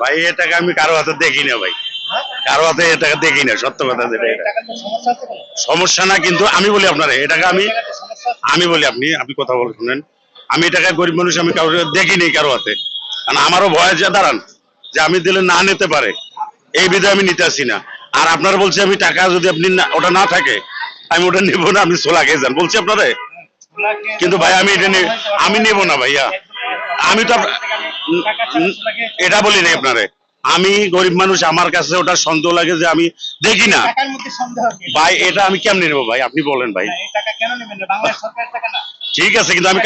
ভাই এ টাকা আমি কারও হাতে দেখি না ভাই? কারও হাতে এ টাকা দেখি না, সত্য কথা। সমস্যা না, কিন্তু আমি বলি আপনারে এ টাকা আমি? আমি বলি আপনি আপনি কথা বলে শুনেন আমি এই টাকা গরিব মানুষ, আমি কারও দেখিনি কারও হাতে কারণ আমারও ভয় যে দাঁড়ান, যে আমি দিলে না নিতে পারে এই বিধে আমি নিতে আসি না আর আপনারা বলছি, আমি টাকা যদি আপনি ওটা না থাকে, আমি ওটা নেব না, আপনি সোলা খেয়ে যান বলছি আপনারে কিন্তু ভাই, আমি এটা আমি নেব না ভাইয়া আমি তো এটা বলি নাই আপনারে আমি গরিব মানুষ আমার কাছে ওটা সন্দেহ লাগে যে আমি দেখি না? ভাই এটা আমি কেমনে নেব ভাই আপনি বলেন ভাই। ঠিক আছে কিন্তু আমি?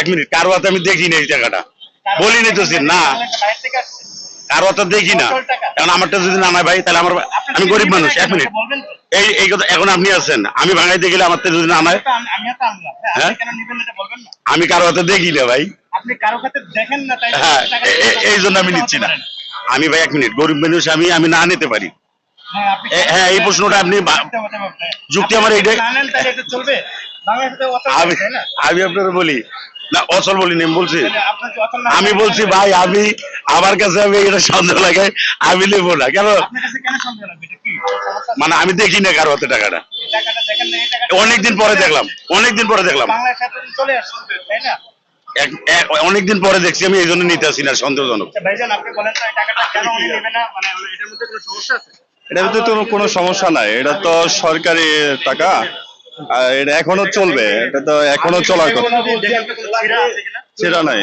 এক মিনিট কারও হাতে আমি দেখি না এই টাকাটা বলি নাই তো না। কারও হাতে দেখি না। এখন আমারটা যদি না ভাই তাহলে আমার আমি গরিব মানুষ এক মিনিট এই এই কথা এখন আপনি আছেন আমি ভাঙাইতে গেলে আমার যদি না নাই। হ্যাঁ? আমি কারও হাতে দেখি না ভাই আপনি কারও কাছে দেখেন না তাই হ্যাঁ এই জন্য আমি নিচ্ছি না। আমি ভাই এক মিনিট গরিব মানুষ আমি আমি না নিতে পারি। হ্যাঁ, হ্যাঁ, এই প্রশ্নটা আপনি। যুক্তি আমার এইটাই- আমি আমি আপনাকে বলি না অচল বলিনি আমি বলছি। আমি বলছি ভাই আমি আমার কাছে আমি এটা সন্দেহ লাগে আমি নেব না। কেন? মানে আমি দেখি না কারও হাতে টাকাটা- অনেকদিন পরে দেখলাম অনেকদিন পরে দেখলাম। অনেকদিন পরে দেখছি আমি এই জন্য নিতে আসি না সন্দেহজনক আচ্ছা, ভাইজান, আপনি বলেন তো এই টাকাটা কেন উনি নেবে না? মানে এটার মধ্যে কোনো সমস্যা আছে? এটার ভিতরে তো কোনো সমস্যা নাই এটা তো সরকারি টাকা আর এটা এখনও চলবে এটা তো এখনও চলার কথা? সেটা নাই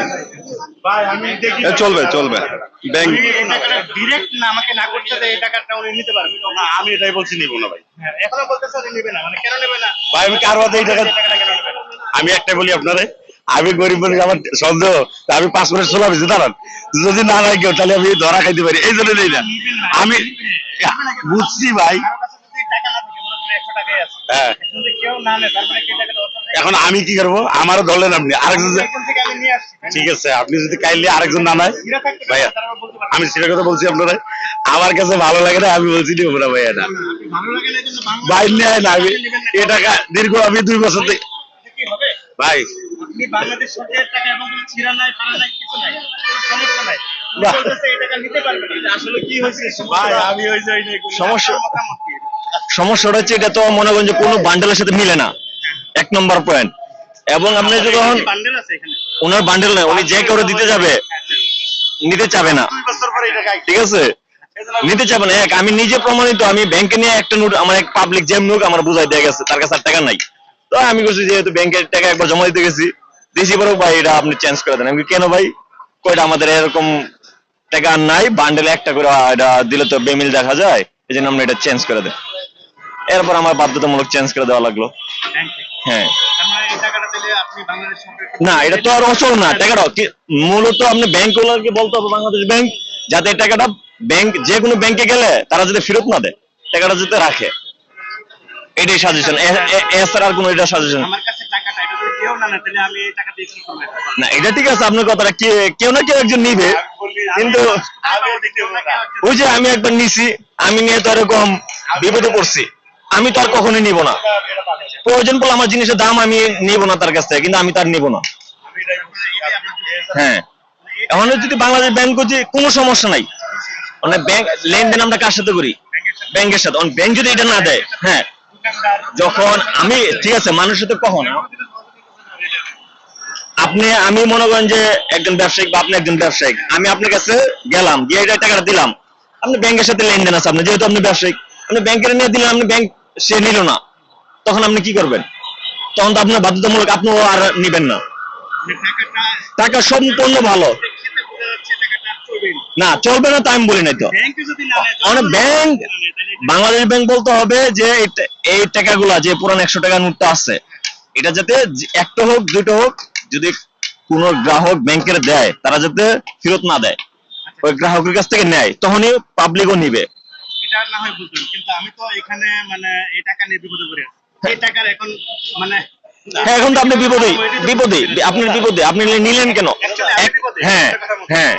ভাই আমি দেখি এ চলবে চলবে ব্যাংক direct না আমাকে না করতে এই টাকাটা উনি নিতে পারবেন। না আমি এটাই বলছি নিবো না ভাই হ্যাঁ, এখনও বলতেছে উনি নেবে না। মানে কেন নেবে না? ভাই আমি কারও এই টাকা? আমি একটাই বলি আপনারে আমি গরিব মানুষ আমার সন্দেহ আমি পাঁচ মিনিট সোলা বেশি দাঁড়ান যদি না লাগে কেউ তাহলে আমি ধরা খাইতে পারি এই জন্য নেই না আমি বুঝছি ভাই কারও কাছে যদি টাকা না থাকে, করেন 100 টাকাই আছে। হ্যাঁ? এখন আমি কি করব আমারও ধরলেন আপনি আরেকজন আসছি? ঠিক আছে আপনি যদি কাইলে আরেকজন না থাকতে ভাইয়া। আমি সেটা কথা বলছি আপনারা আমার কাছে ভালো লাগে না আমি বলছি নিবো না ভাইয়া না ভাই নেয় না আমি এ টাকা দীর্ঘ আমি দুই বছর? ভাই বাংলাদেশ সরকারের টাকা এবং ছিঁড়া নাই, ফাড়া নাই, কিছু নাই। সমস্যা নাই। সমস্যাটা- হচ্ছে এটা তো মনে করেন যে কোনো বান্ডেলের সাথে মিলে না। এক নম্বর পয়েন্ট এবং আপনি যখন? ওনার বান্ডেল নয় উনি যে কাউরে দিতে যাবে। নিতে চাবে না। ঠিক আছে? নিতে চাবে না। এক আমি নিজে প্রমাণিত আমি ব্যাংকে নিয়ে একটা নোট আমার এক পাবলিক জ্যাম নোট আমার বুঝাই দেয়া গেছে তার কাছে আর টাকা নাই। তো আমি বলছি যেহেতু ব্যাংকের টাকা একবার জমা দিতে গেছি দিছি পরে ভাই এটা আপনি চেঞ্জ করে দেন। আমি কেন ভাই? কয়টা আমাদের এরকম টাকা নাই? বান্ডেলে একটা করে এটা দিলে তো বেমিল দেখা যায়। এই জন্য আমরা এটা চেঞ্জ করে দেন এরপর আমার বাধ্যতামূলক চেঞ্জ করে দেওয়া লাগল। হ্যাঁ। মানে না এটা তো আর অচল না। টাকাটা মূলত আপনি ব্যাংক গুলোকে বলতে হবে বাংলাদেশ ব্যাংক যাতে টাকাটা ব্যাংক যে কোনো ব্যাংকে গেলে তারা যদি ফেরত না দেয়। টাকাটা যাতে রাখে। এটাই সাজেশন এছাড়া আর কোনো এটা সাজেশন আমার কাছে টাকা? না এটা ঠিক আছে আপনার কথাটা কেউ না কেউ একজন নিবে কিন্তু ওই যে আমি একবার নিছি আমি নিয়ে তো এরকম বিপদে পড়ছি আমি তো আর কখনোই নিব না। প্রয়োজন পড়লে আমার জিনিসের দাম আমি নিব না তার কাছ থেকে কিন্তু আমি তার নিব না। হ্যাঁ। এখন যদি বাংলাদেশ ব্যাংক করছে কোনো সমস্যা নাই মানে ব্যাংক লেনদেন আমরা কার সাথে করি? ব্যাংকের সাথে। ব্যাংক যদি এটা না দেয় হ্যাঁ যখন আমি ঠিক আছে মানুষের সাথে কখন আপনি আমি মনে করেন যে একজন ব্যবসায়িক বা আপনি একজন ব্যবসায়িক আমি আপনার কাছে গেলাম গিয়ে এটা টাকাটা দিলাম। আপনি ব্যাংকের সাথে লেনদেন আছে আপনি যেহেতু আপনি ব্যবসায়িক আপনি ব্যাংকের নিয়ে দিলেন আপনি ব্যাংক সে নিল না তখন আপনি কি করবেন? তখন তো আপনার বাধ্যতামূলক আপনিও আর নিবেন না। টাকা সম্পূর্ণ ভালো। না। চলবে না তাই আমি বলি নাই তো। ব্যাংকে অনেক বাংলাদেশ ব্যাংক বলতে হবে যে এই টাকাগুলা যে পুরান একশো টাকা নোটটা আছে এটা যাতে একটা হোক দুটো হোক যদি কোনো গ্রাহক ব্যাংকের দেয় তারা যাতে ফেরত না দেয় ওই গ্রাহকের কাছ থেকে নেয় তখনই পাবলিকও নিবে। এটা না হয় বুঝলাম কিন্তু আমি তো এখানে মানে এই টাকা নিয়ে বিপদে পড়ে এই টাকার এখন মানে হ্যাঁ এখন তো আপনি বিপদে বিপদে আপনার বিপদে আপনি নিলেন কেন। হ্যাঁ। হ্যাঁ।